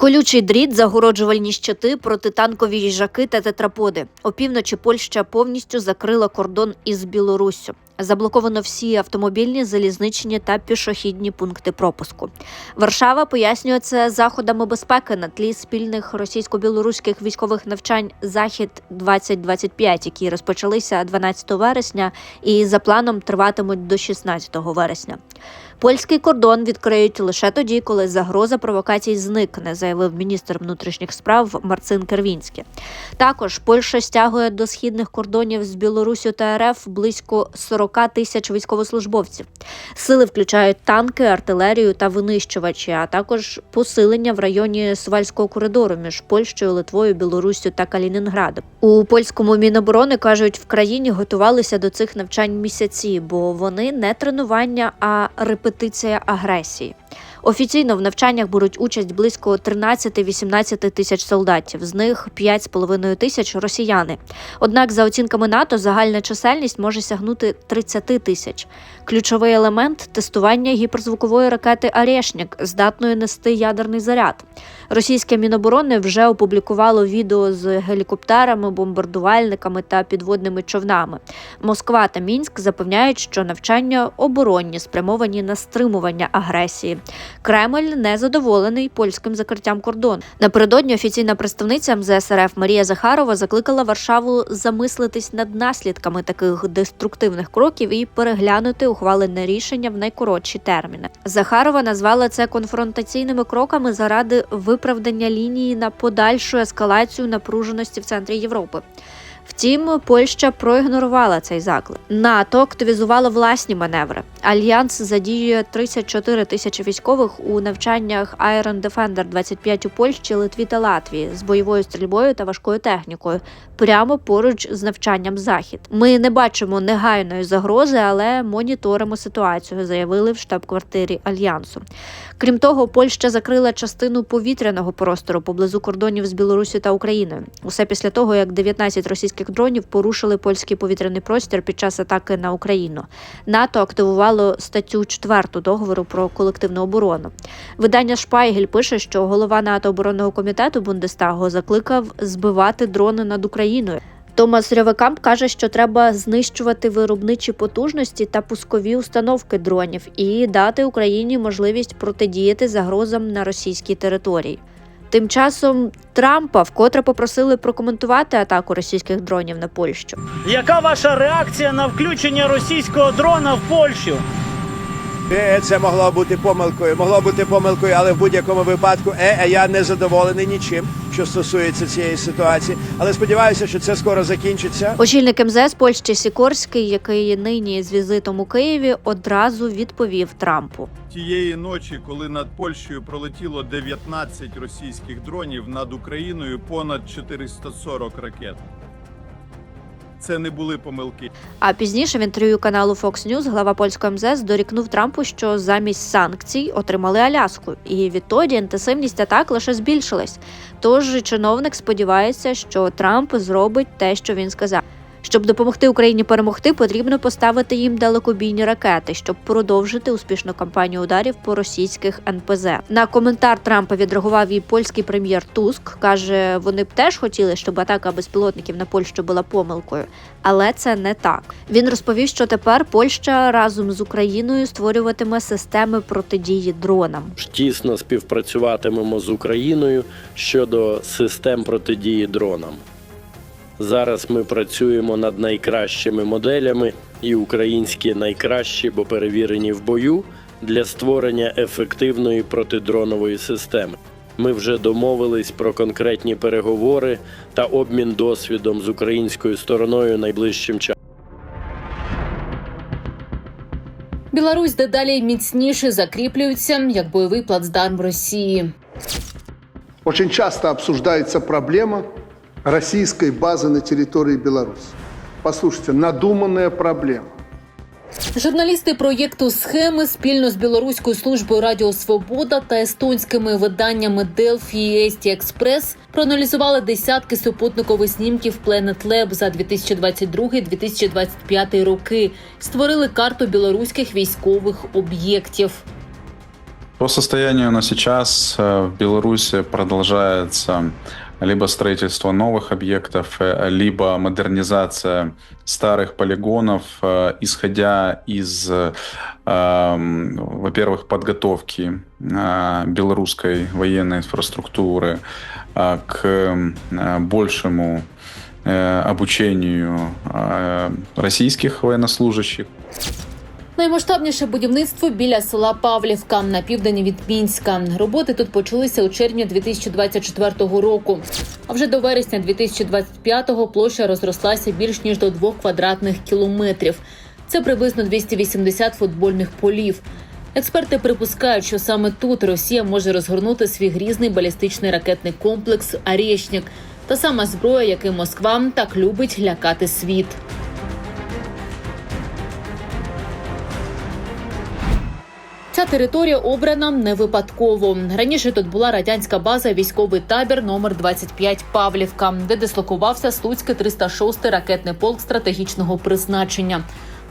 Колючий дріт, загороджувальні щити, протитанкові їжаки та тетраподи. Опівночі Польща повністю закрила кордон із Білоруссю. Заблоковано всі автомобільні, залізничні та пішохідні пункти пропуску. Варшава пояснює це заходами безпеки на тлі спільних російсько-білоруських військових навчань Захід 2025 які розпочалися 12 вересня і за планом триватимуть до 16 вересня. Польський кордон відкриють лише тоді, коли загроза провокацій зникне, заявив міністр внутрішніх справ Марцин Кервінський. Також Польща стягує до східних кордонів з Білоруссю та РФ близько 40 тисяч військовослужбовців. Сили включають танки, артилерію та винищувачі, а також посилення в районі Сувальського коридору між Польщею, Литвою, Білоруссю та Калінінградом. У польському міноборони кажуть, в країні готувалися до цих навчань місяці, бо вони не тренування, а репетиція агресії. Офіційно в навчаннях беруть участь близько 13-18 тисяч солдатів, з них 5,5 тисяч росіяни. Однак, за оцінками НАТО, загальна чисельність може сягнути 30 тисяч. Ключовий елемент тестування гіперзвукової ракети Арєшнік, здатної нести ядерний заряд. Російське міноборони вже опублікувало відео з гелікоптерами, бомбардувальниками та підводними човнами. Москва та Мінськ запевняють, що навчання оборонні спрямовані на стримування агресії. Кремль не задоволений польським закриттям кордону. Напередодні офіційна представниця МЗС РФ Марія Захарова закликала Варшаву замислитись над наслідками таких деструктивних кроків і переглянути ухвалене рішення в найкоротші терміни. Захарова назвала це конфронтаційними кроками заради виправдання лінії на подальшу ескалацію напруженості в центрі Європи. Втім, Польща проігнорувала цей заклик. НАТО активізувало власні маневри. Альянс задіює 34 тисячі військових у навчаннях Iron Defender 25 у Польщі, Литві та Латвії з бойовою стрільбою та важкою технікою, прямо поруч з навчанням захід. Ми не бачимо негайної загрози, але моніторимо ситуацію, заявили в штаб-квартирі альянсу. Крім того, Польща закрила частину повітряного простору поблизу кордонів з Білорусі та Україною. Усе після того, як 19 російських дронів порушили польський повітряний простір під час атаки на Україну. НАТО активувало статтю 4 договору про колективну оборону. Видання Шпайгель пише, що голова НАТО оборонного комітету Бундестагу закликав збивати дрони над Україною. Томас Рьовекамп каже, що треба знищувати виробничі потужності та пускові установки дронів і дати Україні можливість протидіяти загрозам на російській території. Тим часом Трампа вкотре попросили прокоментувати атаку російських дронів на Польщу. Яка ваша реакція на включення російського дрона в Польщу? Е, це могло бути помилкою, могло бути помилкою, але в будь-якому випадку е, е, я не задоволений нічим, що стосується цієї ситуації. Але сподіваюся, що це скоро закінчиться. Очільник МЗС Польщі Сікорський, який нині з візитом у Києві, одразу відповів Трампу. Тієї ночі, коли над Польщею пролетіло 19 російських дронів, над Україною понад 440 ракет. Це не були помилки. А пізніше в інтерв'ю каналу Fox News глава польського МЗС дорікнув Трампу, що замість санкцій отримали Аляску, і відтоді інтенсивність атак лише збільшилась. Тож чиновник сподівається, що Трамп зробить те, що він сказав. Щоб допомогти Україні перемогти, потрібно поставити їм далекобійні ракети, щоб продовжити успішну кампанію ударів по російських НПЗ. На коментар Трампа відреагував і польський прем'єр Туск. каже, вони б теж хотіли, щоб атака безпілотників на Польщу була помилкою, але це не так. Він розповів, що тепер Польща разом з Україною створюватиме системи протидії дронам. Тісно співпрацюватимемо з Україною щодо систем протидії дронам. Зараз ми працюємо над найкращими моделями, і українські найкращі, бо перевірені в бою для створення ефективної протидронової системи. Ми вже домовились про конкретні переговори та обмін досвідом з українською стороною найближчим часом. Білорусь дедалі міцніше закріплюється як бойовий плацдарм Росії. Очень часто обсуждается проблема российской базы на территории Беларуси. Послушайте, надуманная проблема. Журналісти проєкту схеми спільно з білоруською службою Радіо Свобода та естонськими виданнями Delphi і Ести Експрес проаналізували десятки супутникових снімків Planet Lab за 2022-2025 роки. Створили карту білоруських військових об'єктів. По состоянию на сейчас э, в Беларуси продолжается либо строительство новых объектов, э, либо модернизация старых полигонов, э, исходя из, э, во-первых, подготовки белорусской военной инфраструктуры к большему обучению российских военнослужащих. Наймасштабніше будівництво біля села Павлівка на південь від Мінська. Роботи тут почалися у червні 2024 року. А вже до вересня 2025-го площа розрослася більш ніж до двох квадратних кілометрів. Це приблизно 280 футбольних полів. Експерти припускають, що саме тут Росія може розгорнути свій грізний балістичний ракетний комплекс «Арєшнік» та сама зброя, яким Москва так любить лякати світ. Ця територія обрана не випадково. Раніше тут була радянська база військовий табір номер 25 Павлівка, де дислокувався Слуцький 306 ракетний полк стратегічного призначення.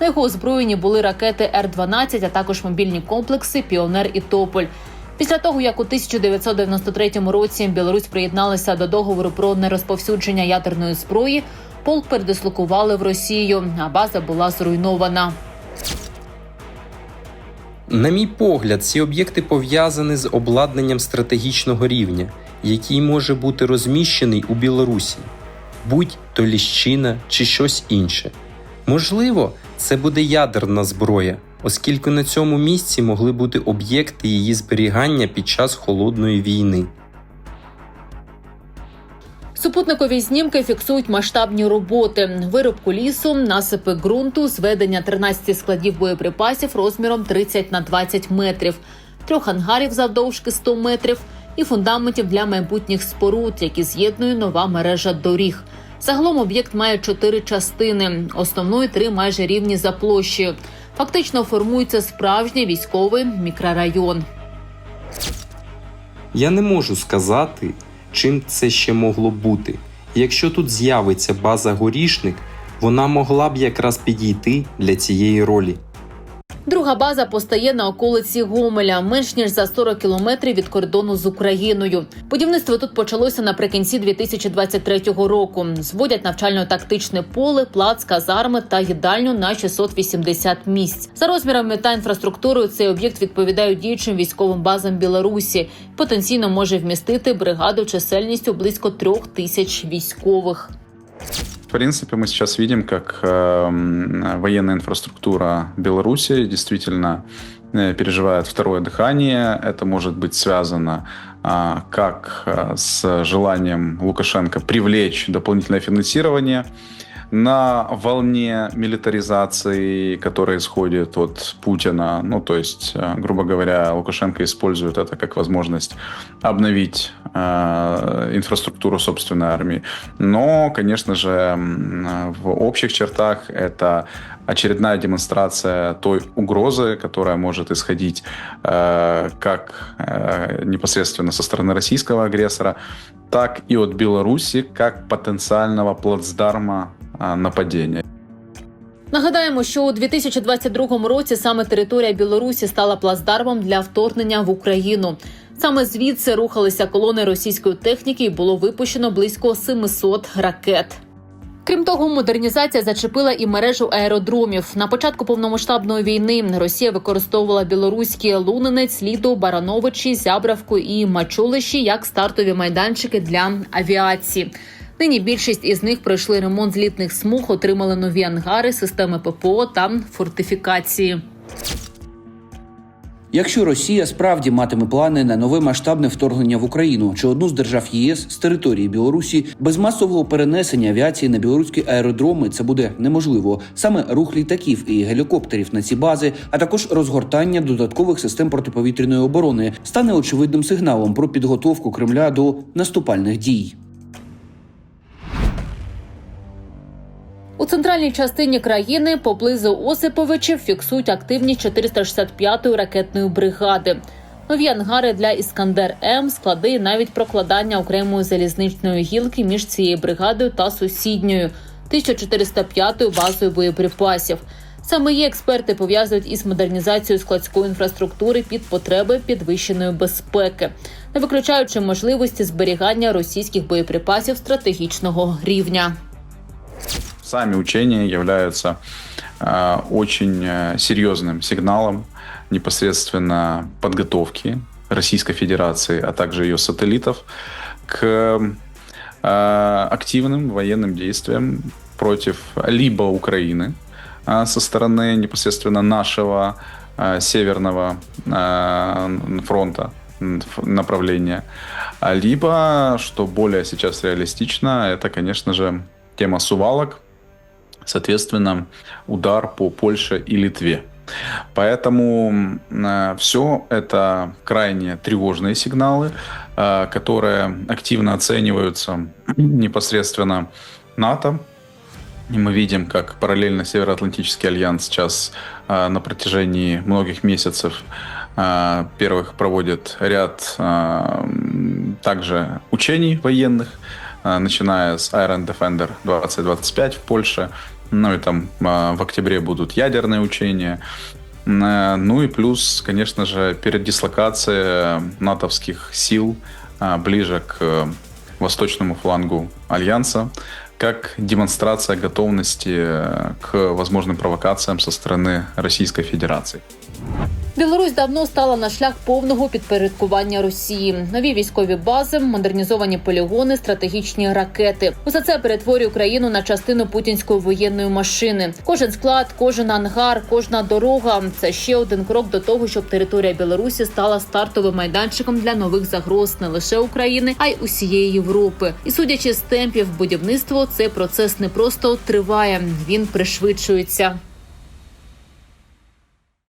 На його озброєнні були ракети Р-12, а також мобільні комплекси Піонер і Тополь. Після того, як у 1993 році Білорусь приєдналася до договору про нерозповсюдження ядерної зброї, полк передислокували в Росію, а база була зруйнована. На мій погляд, ці об'єкти пов'язані з обладнанням стратегічного рівня, який може бути розміщений у Білорусі, будь то ліщина чи щось інше. Можливо, це буде ядерна зброя, оскільки на цьому місці могли бути об'єкти її зберігання під час холодної війни. Супутникові знімки фіксують масштабні роботи: вирубку лісу, насипи ґрунту, зведення 13 складів боєприпасів розміром 30 на 20 метрів, трьох ангарів завдовжки 100 метрів і фундаментів для майбутніх споруд, які з'єднує нова мережа доріг. Загалом об'єкт має чотири частини, основної три майже рівні за площею. Фактично формується справжній військовий мікрорайон. Я не можу сказати, чим це ще могло бути. Якщо тут з'явиться база горішник, вона могла б якраз підійти для цієї ролі. Друга база постає на околиці Гомеля, менш ніж за 40 кілометрів від кордону з Україною. Будівництво тут почалося наприкінці 2023 року. Зводять навчально-тактичне поле, плац, казарми та їдальню на 680 місць. За розмірами та інфраструктурою цей об'єкт відповідає діючим військовим базам Білорусі. Потенційно може вмістити бригаду чисельністю близько трьох тисяч військових В принципе, мы сейчас видим, как э, м, военная инфраструктура Беларуси действительно э, переживает второе дыхание. Это может быть связано а, как а, с желанием Лукашенко привлечь дополнительное финансирование на волне милитаризации, которая исходит от Путина. Ну, то есть, э, грубо говоря, Лукашенко использует это как возможность обновить э, инфраструктуру собственной армии. Но, конечно же, в общих чертах это очередная демонстрация той угрозы, которая может исходить э, как э, непосредственно со стороны российского агрессора, так и от Беларуси как потенциального плацдарма нападения. Нагадаємо, що у 2022 році саме територія Білорусі стала плацдармом для вторгнення в Україну. Саме звідси рухалися колони російської техніки і було випущено близько 700 ракет. Крім того, модернізація зачепила і мережу аеродромів. На початку повномасштабної війни Росія використовувала білоруські Лунинець, Ліду, Барановичі, Зябравку і Мачулищі як стартові майданчики для авіації. Нині більшість із них пройшли ремонт злітних смуг, отримали нові ангари, системи ППО та фортифікації. Якщо Росія справді матиме плани на нове масштабне вторгнення в Україну чи одну з держав ЄС з території Білорусі, без масового перенесення авіації на білоруські аеродроми це буде неможливо. Саме рух літаків і гелікоптерів на ці бази, а також розгортання додаткових систем протиповітряної оборони, стане очевидним сигналом про підготовку Кремля до наступальних дій. У центральній частині країни поблизу Осиповичів фіксують активність 465-ї ракетної бригади. Нові ангари для Іскандер М, склади і навіть прокладання окремої залізничної гілки між цією бригадою та сусідньою 1405-ю базою боєприпасів. Саме її експерти пов'язують із модернізацією складської інфраструктури під потреби підвищеної безпеки, не виключаючи можливості зберігання російських боєприпасів стратегічного рівня. Сами учения являются э, очень э, серьезным сигналом непосредственно подготовки Российской Федерации, а также ее сателлитов к э, активным военным действиям против либо Украины со стороны непосредственно нашего северного фронта направления, либо, что более сейчас реалистично, это, конечно же, тема сувалок, соответственно, удар по Польше и Литве. Поэтому все это крайне тревожные сигналы, э, которые активно оцениваются непосредственно НАТО. И мы видим, как параллельно Североатлантический альянс сейчас э, на протяжении многих месяцев э, первых проводит ряд э, также учений военных, э, начиная с Iron Defender 2025 в Польше, ну и там э, в октябре будут ядерные учения. Э, Ну и плюс, конечно же, передислокация натовских сил э, ближе к э, восточному флангу Альянса, как демонстрация готовности к возможным провокациям со стороны Российской Федерации. Білорусь давно стала на шлях повного підпорядкування Росії. Нові військові бази, модернізовані полігони, стратегічні ракети. Усе це перетворює Україну на частину путінської воєнної машини. Кожен склад, кожен ангар, кожна дорога це ще один крок до того, щоб територія Білорусі стала стартовим майданчиком для нових загроз не лише України, а й усієї Європи. І судячи з темпів будівництва, цей процес не просто триває, він пришвидшується.